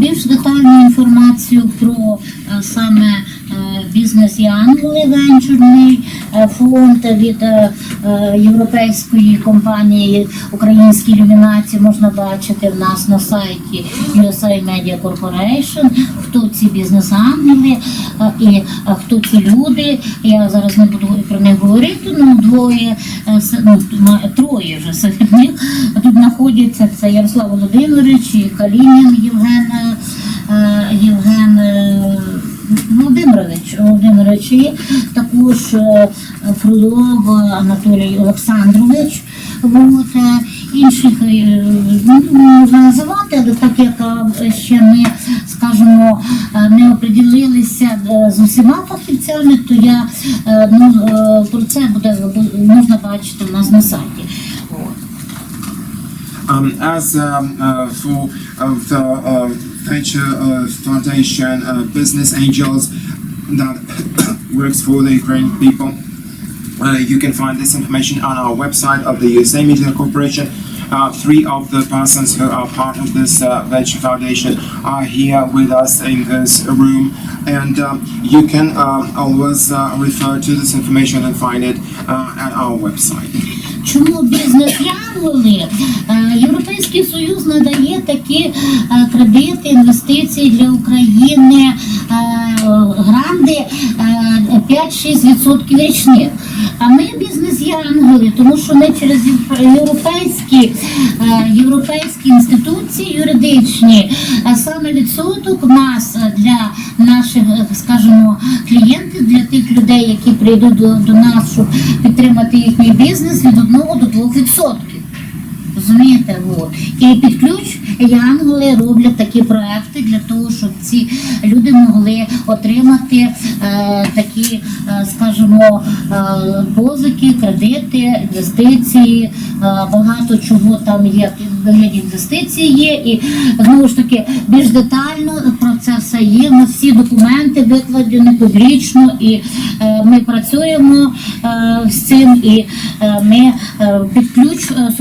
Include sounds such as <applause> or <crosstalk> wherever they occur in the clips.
більш детальну інформацію про е, саме е, бізнес Янгли венчурний фонд від е, е, європейської компанії Українські ілюмінації можна бачити в нас на сайті USA Media Corporation, хто ці бізнес-ангели е, і е, хто ці люди. Я зараз не буду про них говорити, ну двоє, е, ну, троє вже серед них тут знаходяться. Це Ярослав Володимирович і Калінін Євген, е, Євген е, Володимирович, Володимирович і також е, Фролов Анатолій Олександрович. От, е, інших е, ну, можна називати, але так як ще ми, скажімо, не оприділилися з усіма фахівцями, то я ну, про це буде можна бачити в нас на сайті. Um, as um, uh, for uh, the uh, venture uh, foundation uh, business angels that <coughs> works for the Ukrainian people, uh, you can find this information on our website of the USA Media Corporation. Uh, three of the persons who are part of this uh, venture foundation are here with us in this room, and um, you can um, always uh, refer to this information and find it at our website. Чому бізнес Янголи? Е, Європейський Союз надає такі кредити, інвестиції для України, гранди е, 5-6% річних. А ми бізнес Янголи, тому що ми через європейські, е, європейські інституції юридичні, а саме відсоток нас е, для наших, е, скажімо, клієнтів, для тих людей, які прийдуть до, до нас, щоб підтримати їхній бізнес від 1 до 2 відсотків. Розумієте, от. І під ключ янголи роблять такі проекти для того, щоб ці люди могли отримати е, такі, е, скажімо, е, позики, кредити, інвестиції, е, багато чого там є вигляді інвестицій є. І знову ж таки більш детально про це все є. Нас всі документи викладені публічно, і е, ми працюємо е, з цим, і е, ми е, під ключ е,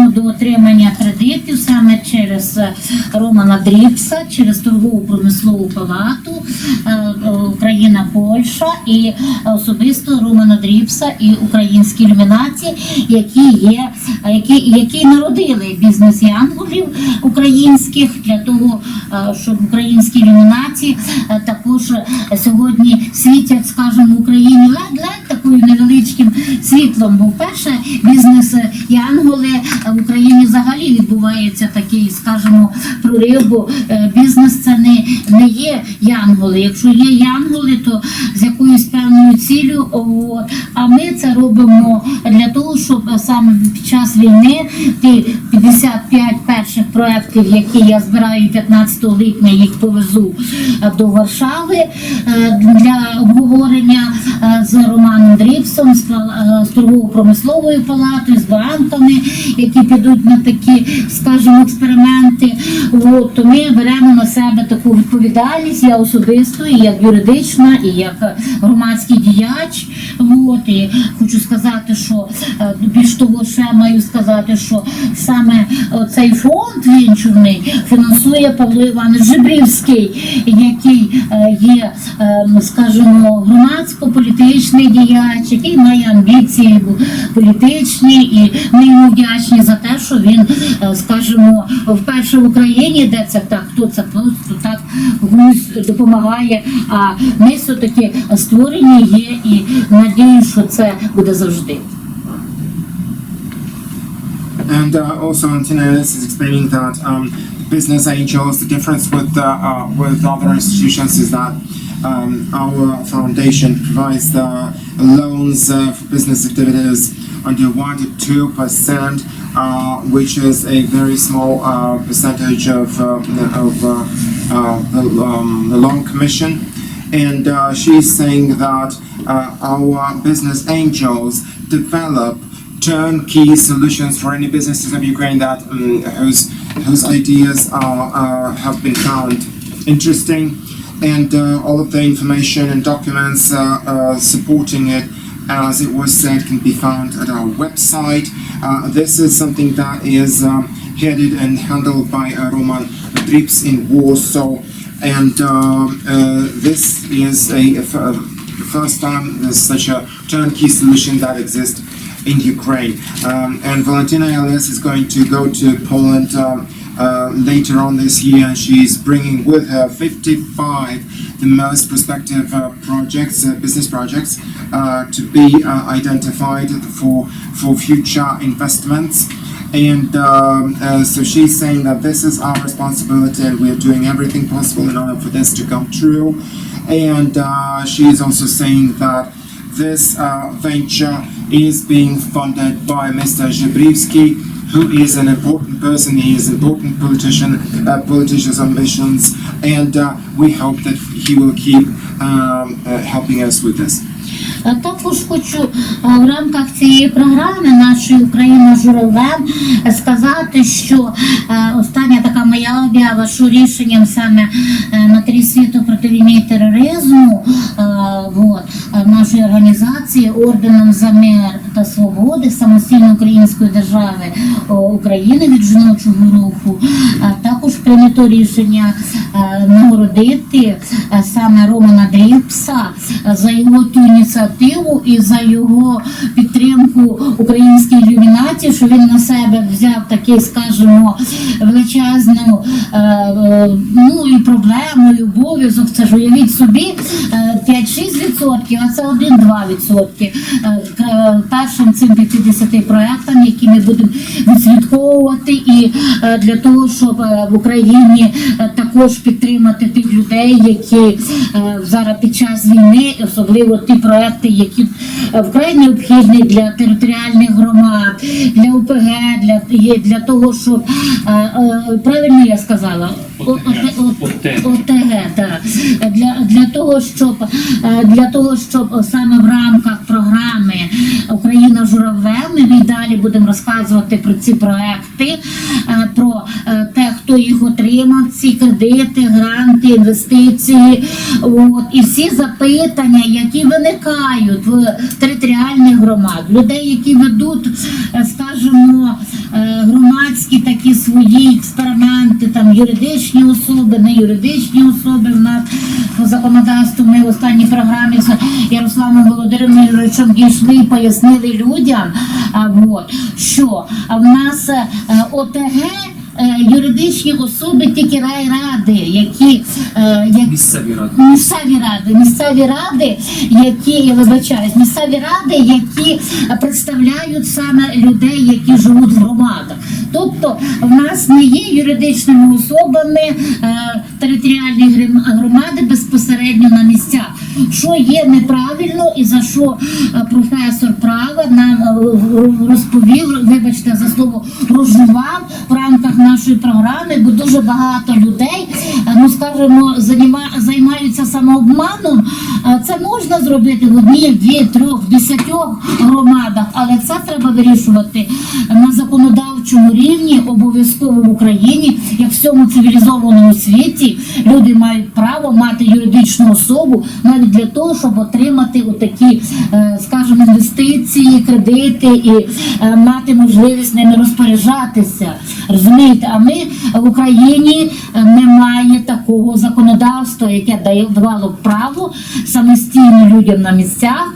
супроводжуємо до отримання кредитів саме через е, Романа Дріпса, через торгову промислову палату е, е, Україна, Польща і особисто Романа Дріпса і українські ілюмінації, які є, які, які народили бізнес янголів українських для того, щоб українські ілюмінації також сьогодні світять, скажімо, Україні ледь-ледь такою невеличким світлом. Бо вперше бізнес янголи в Україні взагалі відбувається такий, скажімо, прорив, бо е, бізнес це не, не є янголи. Якщо є янголи, то з якоюсь От. А ми це робимо для того, щоб е, саме під час війни ті 55 перших проєктів, які я збираю 15 липня, їх повезу е, до Варшави е, для обговорення з Романом е, з торгово-промисловою палатою, з банками, які підуть на такі, скажімо, експерименти. От, то ми беремо на себе таку відповідальність, я особисто, і як юридична, і як громадський діяч. От, і хочу сказати, що е, більш того, ще маю сказати, що саме цей фонд венчурний фінансує Павло Іванович Жибрівський, який е, є, е, скажімо, громадсько-політичний діяч, який має амбіції політичні, і ми йому вдячні за те, що він, скажімо, вперше в Україні, де це так, хто це просто так комусь допомагає. А ми все-таки створені є і надію, що це буде завжди. And uh, also, Antoninus is explaining that um, business angels, the difference with uh, uh, with other institutions is that um, our foundation provides the loans uh, for business activities under one to two percent, uh, which is a very small uh, percentage of uh, of uh, uh, the, um, the loan commission. And uh, she's saying that uh, our business angels develop turnkey solutions for any businesses of Ukraine that um, whose whose ideas are, uh, have been found interesting, and uh, all of the information and documents uh, supporting it, as it was said, can be found at our website. This is something that is um, headed and handled by Roman Drips in Warsaw. And um, uh, this is a, f- a first time there's such a turnkey solution that exists in Ukraine. Um, and Valentina Elias is going to go to Poland um, uh, later on this year, and she's bringing with her 55 the most prospective uh, projects, uh, business projects, uh, to be uh, identified for for future investments. And um, uh, so she's saying that this is our responsibility, and we're doing everything possible in order for this to come true. And uh, she's also saying that this uh, venture is being funded by Mr. Zhebrivsky, who is an important person. He is an important politician, uh, politician's ambitions, and uh, we hope that he will keep um, uh, helping us with this. Також хочу е, в рамках цієї програми нашої Україна журавлем сказати, що е, остання така моя об'ява, що рішенням саме е, на тлі світу противійні і тероризму вот, нашої організації орденом за мир та свободи самостійної української держави України від жіночого руху. Також прийнято рішення нагородити саме Романа Дріпса за його ту ініціативу і за його підтримку українській ілюмінації, що він на себе взяв такий, скажімо, величезну е, е, ну і проблему, і обов'язок. Це ж уявіть собі е, 5-6%, а це 1-2%. Е, Першим цим 50 проектам, які ми будемо відслідковувати, і е, для того, щоб е, в Україні е, також підтримати тих людей, які е, зараз під час війни, особливо ті проекти, які е, вкрай необхідні для територіальних громад, для ОПГ, для, для того, щоб е, е, правильно я сказала, ОТГ. Так. Для, для того, щоб е, для того, щоб саме в рамках програми Україна журавлем ми і далі будемо розказувати про ці проекти, е, про е, те, хто їх отримав, ці кредити, гранти, інвестиції. От, і всі запитання, які виникають в територіальних громад, людей, які ведуть, е, скажімо, е, громадські такі свої експерименти, там юридичні особи, не юридичні особи в нас по законодавству. Ми в останній програмі з Ярославом Володимировичем дійшли і пояснили людям, що в нас е, ОТГ. Е, Юридичні особи тільки райради, які, е, які Місцеві ради. місцеві ради, місцеві ради, які я вибачаюсь, місцеві ради, які представляють саме людей, які живуть в громадах. Тобто в нас не є юридичними особами е, територіальні громади безпосередньо на місцях. Що є неправильно і за що е, професор права нам е, розповів, вибачте за слово, розжував в рамках нашої програми, бо дуже багато людей, е, ну скажімо, займаються самообманом. Це можна зробити в одній, дві, трьох, десятьох громадах, але це треба вирішувати на законодавчому рівні, обов'язково в Україні, як в всьому цивілізованому світі. Люди мають право мати юридичну особу навіть для того, щоб отримати отакі, е, скажімо, інвестиції, кредити і е, мати можливість ними розпоряджатися. Розумієте, а ми в Україні е, немає такого законодавства, яке дає давало право самостійно людям на місцях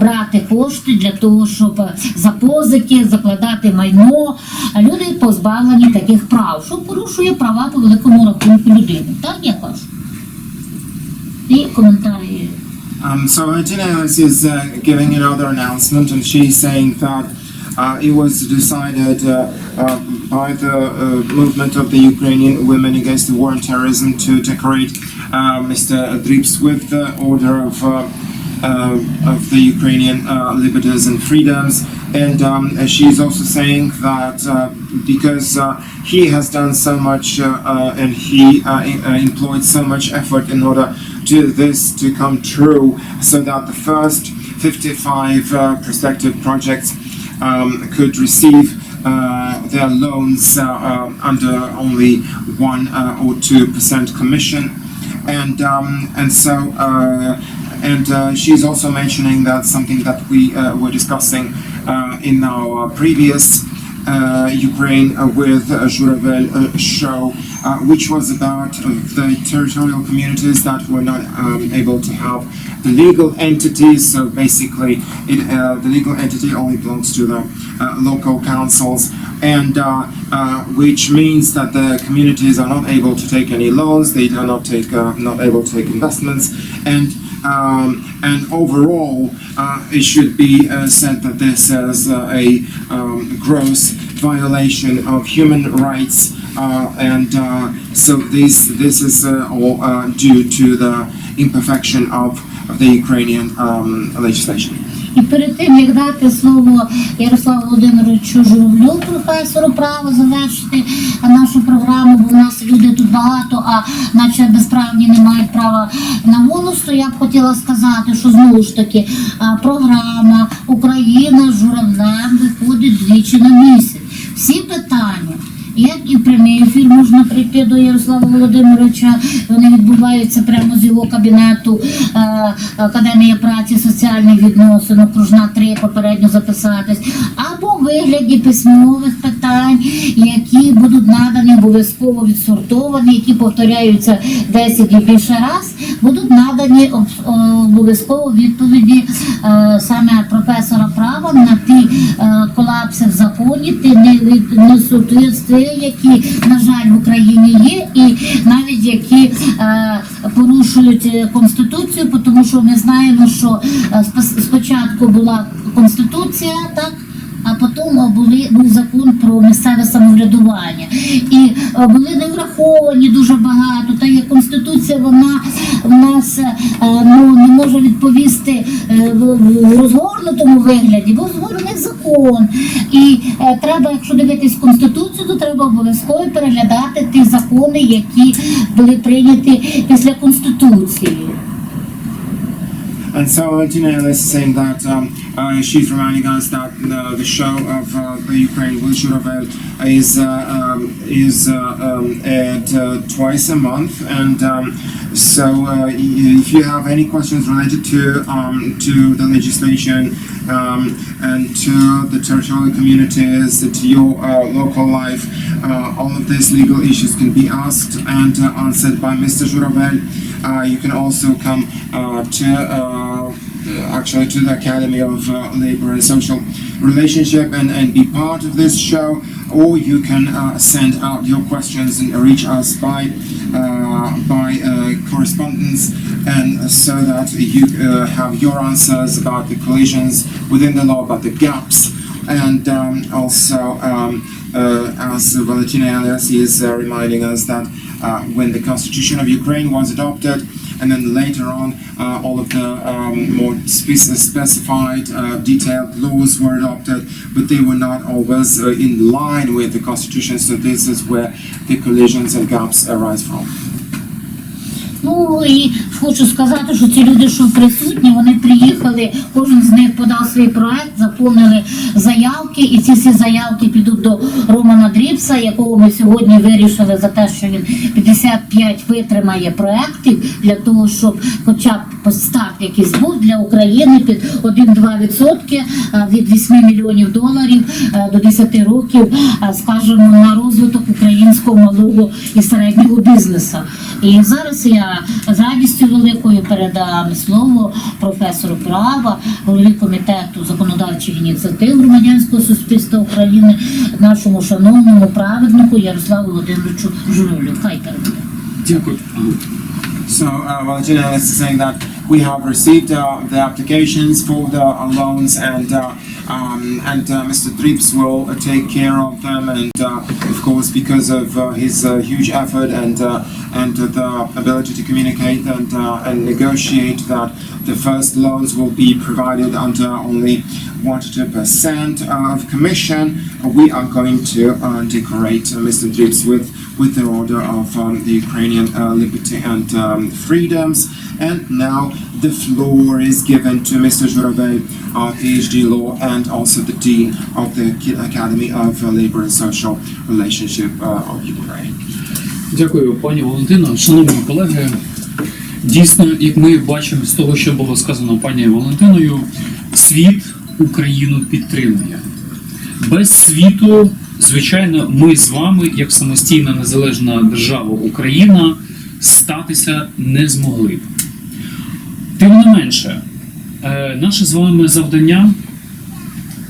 брати кошти для того, щоб за позики закладати майно. А Люди позбавлені таких прав, що порушує права по великому рахунку людини. Так я кажу. І коментарі. Um, so Valentina Ellis is uh, giving another announcement, and she's saying that uh, it was decided uh, uh, by the uh, movement of the Ukrainian women against the war and terrorism to decorate uh, Mr. Drips with the Order of uh, uh, of the Ukrainian uh, liberties and freedoms. And um, she's also saying that uh, because uh, he has done so much uh, uh, and he uh, uh, employed so much effort in order to this to come true, so that the first 55 uh, prospective projects um, could receive their loans under only one or two percent commission, and um, and so and she's also mentioning that something that we were discussing in our previous uh, Ukraine uh, with uh, uh, show, uh, which was about uh, the territorial communities that were not um, able to have the legal entities. So basically, it, uh, the legal entity only belongs to the uh, local councils, and uh, uh, which means that the communities are not able to take any loans. They are not take uh, not able to take investments, and um, and overall, uh, it should be uh, said that this is uh, a um, gross violation of human rights, uh, and uh, so this this is uh, all due to the imperfection of, of the Ukrainian um, legislation. І перед тим як дати слово Ярославу Володимировичу Журавлю, професору права, завершити нашу програму, бо в нас люди тут багато, а наче безправні не мають права на голос, то я б хотіла сказати, що знову ж таки програма Україна з журавлем виходить двічі на місяць. Всі питання. Як і прямий ефір можна прийти до Ярослава Володимировича, вони відбуваються прямо з його кабінету е, Академія праці соціальних відносин, окружна 3, попередньо записатись, або в вигляді письмових питань, які будуть надані обов'язково відсортовані, які повторяються 10 і більше раз, будуть надані об- обов'язково відповіді е, саме професора права на ті е, колапси в законі, ті не- несоответствия, які, на жаль, в Україні є, і навіть які е, порушують конституцію, тому що ми знаємо, що спочатку була конституція, так. А потім е, були був закон про місцеве самоврядування, і е, були не враховані дуже багато. Та як конституція, вона в нас е, ну не може відповісти в розгорнутому вигляді, бо згорний закон. І треба, якщо дивитись конституцію, то треба обов'язково переглядати ті закони, які були прийняті після конституції. And so Valentina is saying that um, uh, she's reminding us that uh, the show of uh, the Ukraine Will Shuravel is uh, um, is uh, um, uh, twice a month, and um, so uh, if you have any questions related to um, to the legislation um, and to the territorial communities, to your uh, local life, uh, all of these legal issues can be asked and uh, answered by Mr. Juravel. Uh, you can also come uh, to uh, actually to the Academy of Labor and Social Relationship and, and be part of this show, or you can uh, send out your questions and reach us by uh, by uh, correspondence, and so that you have your answers about the collisions within the law, about the gaps, and um, also um, as Valentina Elias is uh, reminding us that uh, when the constitution of Ukraine was adopted, and then later on, uh, all of the um, more spe- specified, uh, detailed laws were adopted, but they were not always uh, in line with the constitution. So this is where the collisions and gaps arise from. Ну і Хочу сказати, що ці люди, що присутні, вони приїхали, кожен з них подав свій проект, заповнили заявки, і ці всі заявки підуть до Романа Дріпса, якого ми сьогодні вирішили за те, що він 55 витримає проєктів для того, щоб хоча б старт якийсь був для України під 1-2% від 8 мільйонів доларів е, до 10 років, а, скажімо, на розвиток українського малого і середнього бізнесу. І зараз я з радістю великою передам слово професору права, голові комітету законодавчих ініціатив громадянського суспільства України, нашому шановному праведнику Ярославу Володимировичу Журилю. Хай передає. Дякую. So uh, Valentina We have received uh, the applications for the uh, loans and uh, um, and uh, Mr. Drips will uh, take care of them and uh, of course because of his huge effort and and the ability to communicate and and negotiate that the first loans will be provided under only one to two percent of commission. We are going to decorate Mr. Drips with with the order of um, the Ukrainian liberty and um, freedoms. And now the floor is given to Mr. Zhuravey, uh, PhD law, and also the Dean of the Academy of Labor and Social Relationship uh, of Ukraine. Дякую, пані Валентино. Шановні колеги, дійсно, як ми бачимо з того, що було сказано пані Валентиною, світ Україну підтримує. Без світу, звичайно, ми з вами, як самостійна незалежна держава Україна, статися не змогли б. Тим не менше, е, наше з вами завдання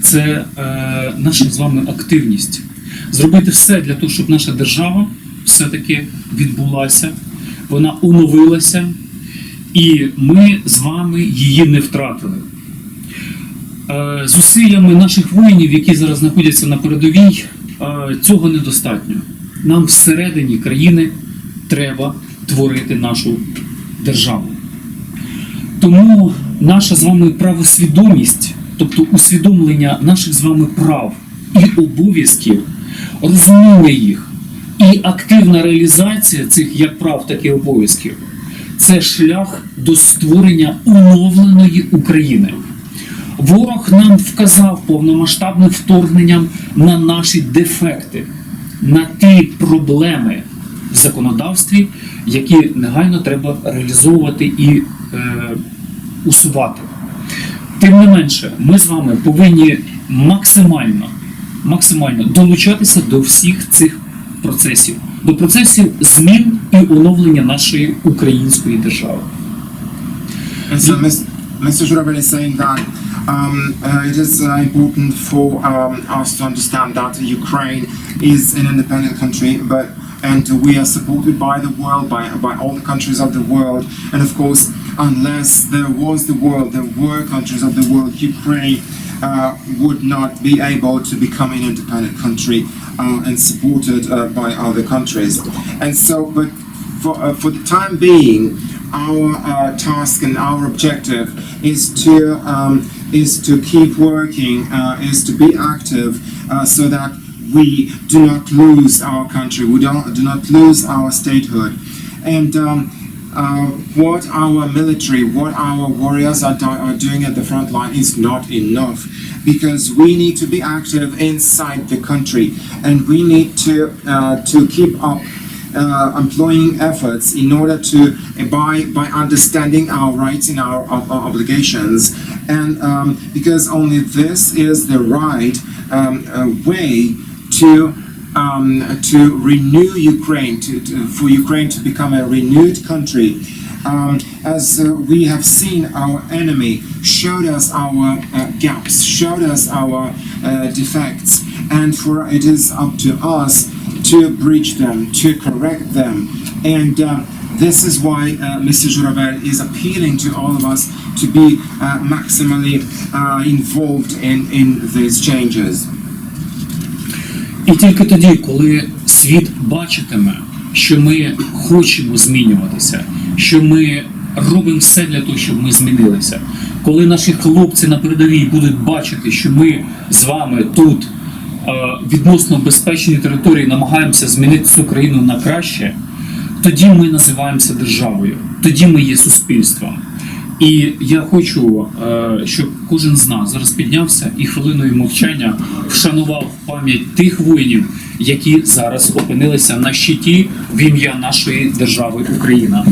це е, наша з вами активність. Зробити все для того, щоб наша держава все-таки відбулася, вона оновилася, і ми з вами її не втратили. Е, Зусиллями наших воїнів, які зараз знаходяться на передовій, цього недостатньо. Нам всередині країни треба творити нашу державу. Тому наша з вами правосвідомість, тобто усвідомлення наших з вами прав і обов'язків, розуміння їх і активна реалізація цих як прав, так і обов'язків це шлях до створення оновленої України. Ворог нам вказав повномасштабним вторгненням на наші дефекти, на ті проблеми законодавстві, які негайно треба реалізовувати і е, усувати. Тим не менше, ми з вами повинні максимально, максимально долучатися до всіх цих процесів, до процесів змін і оновлення нашої української держави. Mr. Jurabel is saying that um, uh, it is uh, important for um, us to understand that Ukraine is an independent country, but and we are supported by the world, by by all the countries of the world, and of course, unless there was the world, there were countries of the world, Ukraine uh, would not be able to become an independent country uh, and supported uh, by other countries. And so, but for, uh, for the time being, our uh, task and our objective is to um, is to keep working, uh, is to be active, so that we do not lose our country, we don't do not lose our statehood, and. Um, uh, what our military, what our warriors are, do- are doing at the front line is not enough because we need to be active inside the country and we need to uh, to keep up uh, employing efforts in order to by by understanding our rights and our, ob- our obligations and um, because only this is the right um, uh, way to um, to renew Ukraine, to, to, for Ukraine to become a renewed country. Um, as uh, we have seen, our enemy showed us our uh, gaps, showed us our uh, defects, and for it is up to us to breach them, to correct them, and. Uh, this is why uh, Mr. Juravel is appealing to all of us to be uh, maximally involved in, in these changes. І тільки тоді, коли світ бачитиме, що ми хочемо змінюватися, що ми робимо все для того, щоб ми змінилися. Коли наші хлопці на передовій будуть бачити, що ми з вами тут е, відносно безпечній території намагаємося змінити цю країну на краще, тоді ми називаємося державою, тоді ми є суспільством. І я хочу, е, щоб кожен з нас зараз піднявся і хвилиною мовчання вшанував пам'ять тих воїнів, які зараз опинилися на щиті в ім'я нашої держави Україна.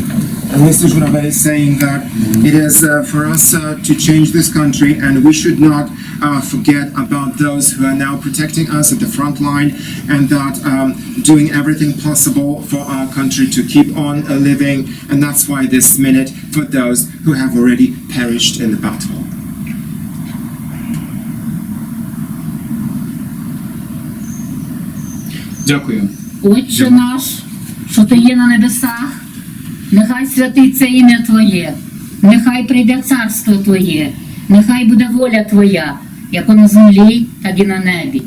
And Mr. Jurabe is saying that it is uh, for us uh, to change this country, and we should not uh, forget about those who are now protecting us at the front line, and that um, doing everything possible for our country to keep on uh, living. And that's why this minute for those who have already perished in the battle. Дякую. Отче наш, що ти є на небесах, нехай святиться ім'я Твоє, нехай прийде царство Твоє, нехай буде воля Твоя, як на землі, так і на небі.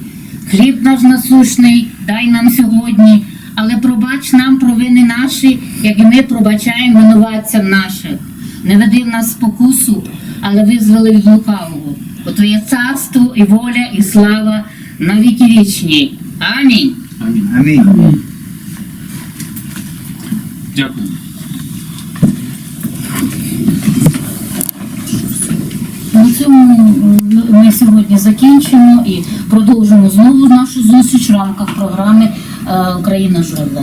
Хліб наш насущний, дай нам сьогодні, але пробач нам провини наші, як і ми пробачаємо винуватцям наших. Не веди в нас спокусу, але визволи від лукавого. Бо Твоє царство і воля, і слава на віки вічні. Амінь. Амінь. Дякую. На цьому ми сьогодні закінчимо і продовжимо знову нашу зустріч в рамках програми е, Україна живе.